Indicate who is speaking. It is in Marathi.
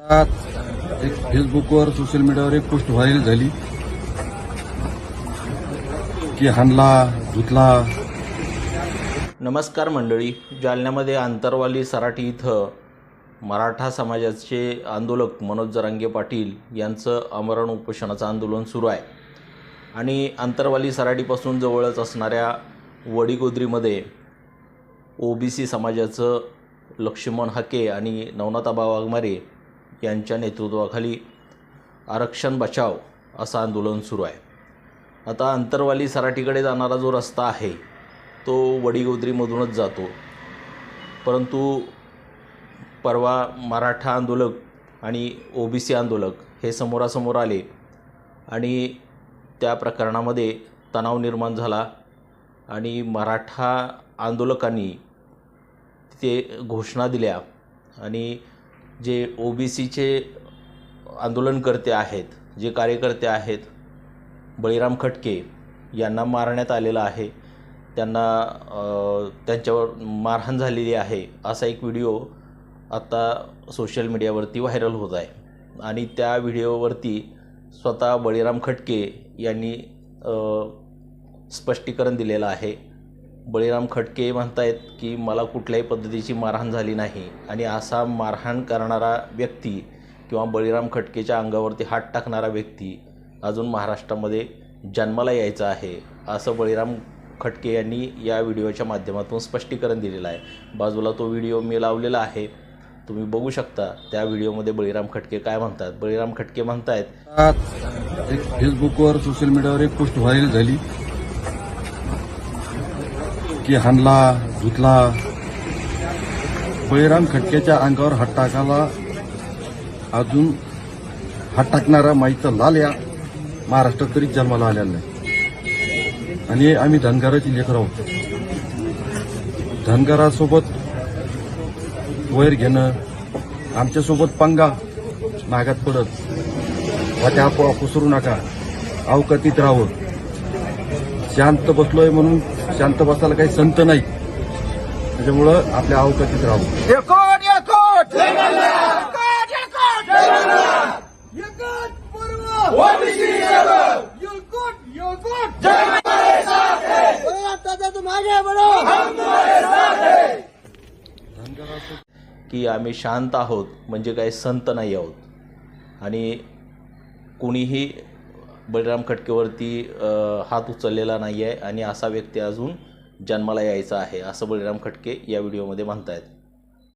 Speaker 1: एक फेसबुकवर सोशल मीडियावर एक पोस्ट व्हायरल झाली. की हाणला धुतला.
Speaker 2: नमस्कार मंडळी जालन्यामध्ये आंतरवाली सराठी इथं मराठा समाजाचे आंदोलक मनोज जरांगे पाटील यांचं आमरण उपोषणाचं आंदोलन सुरू आहे. आणि आंतरवाली सराठीपासून जवळच असणाऱ्या वडीगोद्रीमध्ये ओबीसी समाजाचं लक्ष्मण हाके आणि नवनाथाबा वाघमारे यांच्या नेतृत्वाखाली आरक्षण बचाव असं आंदोलन सुरू आहे. आता अंतरवाली सराटीकडे जाणारा जो रस्ता आहे तो वडीगोद्रीमधूनच जातो. परंतु परवा मराठा आंदोलक आणि ओबीसी आंदोलक हे समोरासमोर आले आणि त्या प्रकरणामध्ये तणाव निर्माण झाला आणि मराठा आंदोलकांनी ते घोषणा दिल्या आणि जे ओ बी सीचे आंदोलनकर्ते आहेत जे कार्यकर्ते आहेत बळीराम खटके यांना मारण्यात आलेलं आहे. त्यांना त्यांच्यावर मारहाण झालेली आहे असा एक व्हिडिओ आत्ता सोशल मीडियावरती व्हायरल होत आहे. आणि त्या व्हिडिओवरती स्वतः बळीराम खटके यांनी स्पष्टीकरण दिलेलं आहे. बळीराम खटके म्हणतायत की मला कुठल्याही पद्धतीची मारहाण झाली नाही आणि असा मारहाण करणारा व्यक्ती किंवा बळीराम खटकेच्या अंगावरती हात टाकणारा व्यक्ती अजून महाराष्ट्रामध्ये जन्माला यायचा आहे असं बळीराम खटके यांनी या व्हिडिओच्या माध्यमातून स्पष्टीकरण दिलेलं आहे. बाजूला तो व्हिडिओ मी लावलेला आहे. तुम्ही बघू शकता त्या व्हिडिओमध्ये बळीराम खटके काय म्हणतात. बळीराम खटके म्हणतायत
Speaker 1: फेसबुकवर सोशल मीडियावर एक पोस्ट व्हायरल झाली. की हाणला धुतला. बळीराम खटक्याच्या अंगावर हात टाकायला अजून हात टाकणारा माईचा लाल या महाराष्ट्रात तरी जन्माला आलेला नाही. आणि आम्ही धनगराची लेकर आहोत. धनगरासोबत वैर घेणं आमच्यासोबत पंगा नागात पडत. वाट्या आपोआप पसरू नका. अवकातीत राहावं शांत बसलोय म्हणून शांत बसायला काही संत नाही त्याच्यामुळं आपल्या अवकातीत राहावं
Speaker 3: एकट एकट एकट एकट एकट पूर्व. ओबीसी एकट एकट दादा तुम आगे बढ़ो हम तुम्हारे साथ हैं
Speaker 2: की आम्ही शांत आहोत म्हणजे काही संत नाही आहोत. आणि कुणीही बळीराम खटकेवरती हात उचललेला नाही आहे आणि असा व्यक्ती अजून जन्माला यायचा आहे असं बळीराम खटके या व्हिडिओमध्ये म्हणतायत.